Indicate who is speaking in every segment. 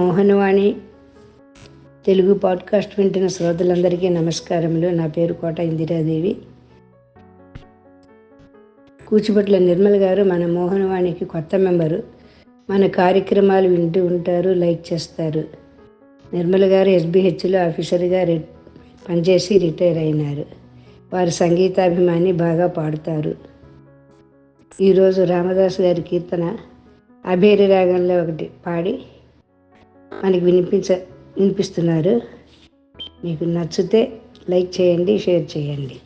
Speaker 1: Mohanavani. Telugu podcast వింటున్న శ్రోతలందరికీ నమస్కారములు. నా పేరు కోట ఇందిరాదేవి. కూచిపట్ల నిర్మల్ గారు మన మోహనవాణికి కొత్త మెంబరు. మన కార్యక్రమాలు వింటూ ఉంటారు లైక్ చేస్తారు. నిర్మల్ గారు ఎస్బిహెచ్లో ఆఫీసర్గా రి పనిచేసి రిటైర్ అయినారు. వారు సంగీతాభిమాని బాగా పాడుతారు. ఈరోజు రామదాస్ గారి కీర్తన అభేరి రాగంలో ఒకటి పాడి మనకి వినిపించ వినిపిస్తున్నారు. మీకు నచ్చితే లైక్ చేయండి షేర్ చేయండి.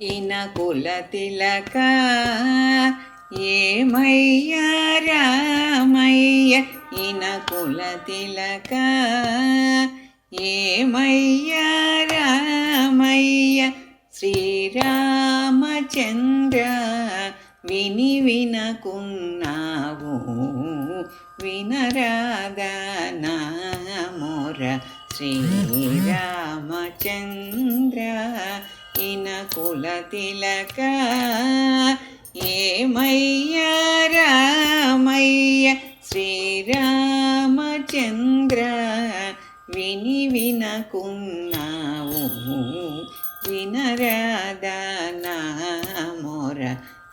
Speaker 2: ఇన కుల తిలక ఏమయ్యా రామయ్య? ఇన కుల తిలక ఏమయ్యా రామ మోర శ్రీరామచంద్ర ఇన కుల తిలక ఏమయ్యా రామయ్య శ్రీరామచంద్ర విని వినకున్నావు వినరాదా నా మోర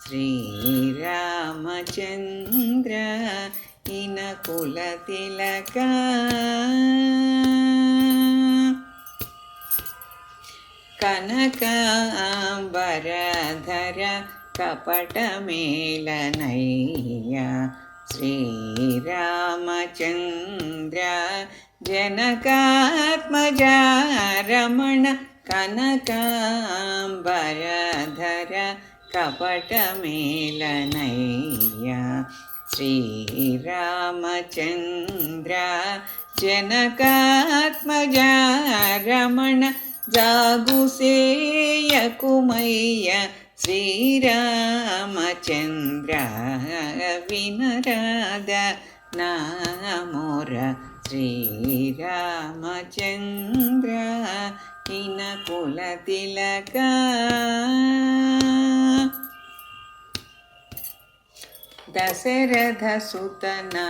Speaker 2: శ్రీరామచంద్ర ఇన కుల తిలక. కనక కనకాంబరధర కపటమేళనయ్య శ్రీరామచంద్ర జనకాత్మజ రమణ కనకాంబరధర కపటమేళనయ్య శ్రీరామచంద్ర జనకాత్మజారమణ జాగుసేయకుమయ్య శ్రీరామచంద్ర వినరాద నామోర శ్రీరామచంద్ర ఇన కుల తిలక. దశరథ సుతనా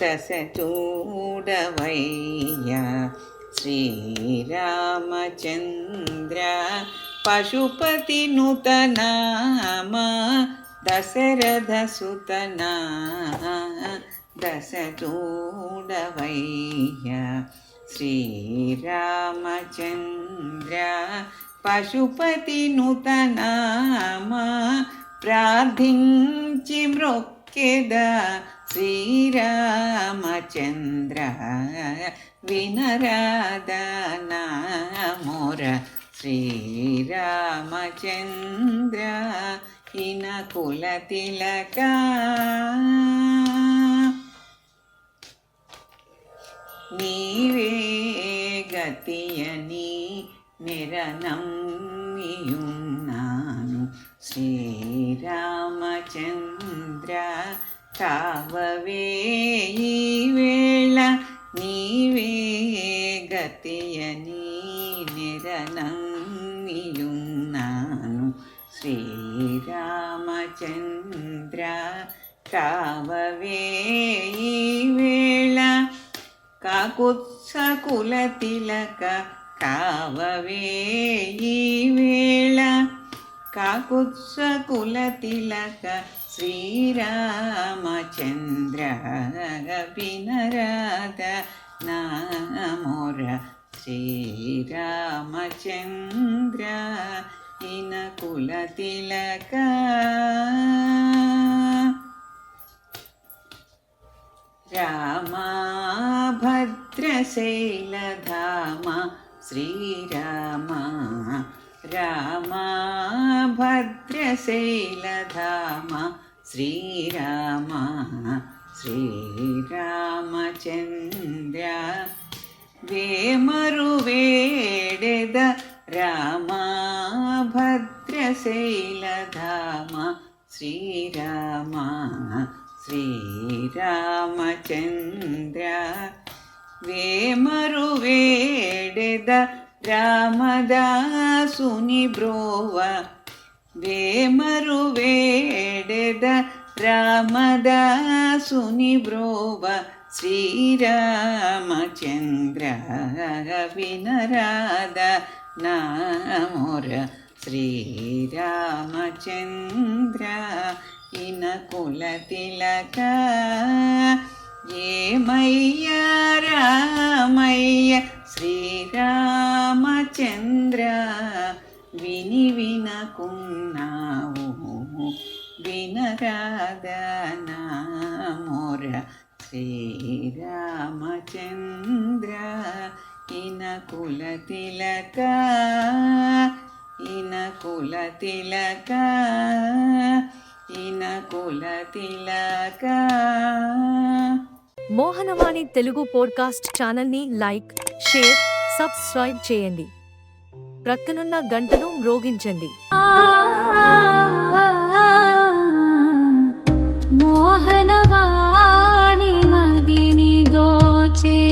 Speaker 2: దశ చూడవయ్యా శ్రీరామచంద్ర పశుపతి నూతనామ దశరథ సుతనా దశ చూడవయ్యా శ్రీరామచంద్ర పశుపతి నూతనామా ప్రార్థించి మ్రొక్కెద శ్రీరామచంద్ర. వినరాదనామోర శ్రీరామచంద్ర. ఇన కుల తిలక. నీవే గతియని నిరనమ్మియున్నాను ശ്രീരാമചന്ദ്ര കാവവേ വേള നീവേ ನೀವೇ ಗತಿಯ ശ്രീരാമചന്ദ്ര കാവവേ ഈ വേള കാക്കുസകുലതിലക കാവവേ ഈ വേള వేళ కాకుత్స కుల తిలక శ్రీరామచంద్ర వినరాద నామోర శ్రీరామచంద్ర ఇన కుల తిలక రామా భద్రశైలధామ శ్రీరామ రామా భద్రశైలధామ శ్రీరామ శ్రీరామచంద్ర వేమరు రామదాసుని బ్రోవ వేమరు వేడెద రామదాసుని బ్రోవ శ్రీరామచంద్ర వినరాద నామోర శ్రీరామచంద్ర ఇన కుల తిలక. ఏమయ్య రామయ్య వినరాధనామోర శ్రీరామచంద్ర ఇన కుల తిలక ఇన కుల తిలక ఇన కుల తిలక.
Speaker 3: మోహనవాణి తెలుగు పోడ్కాస్ట్ ఛానల్ని లైక్ షేర్ సబ్స్క్రైబ్ చేయండి. ప్రక్కనున్న గంటను మ్రోగించండి.
Speaker 4: ఆ वाहना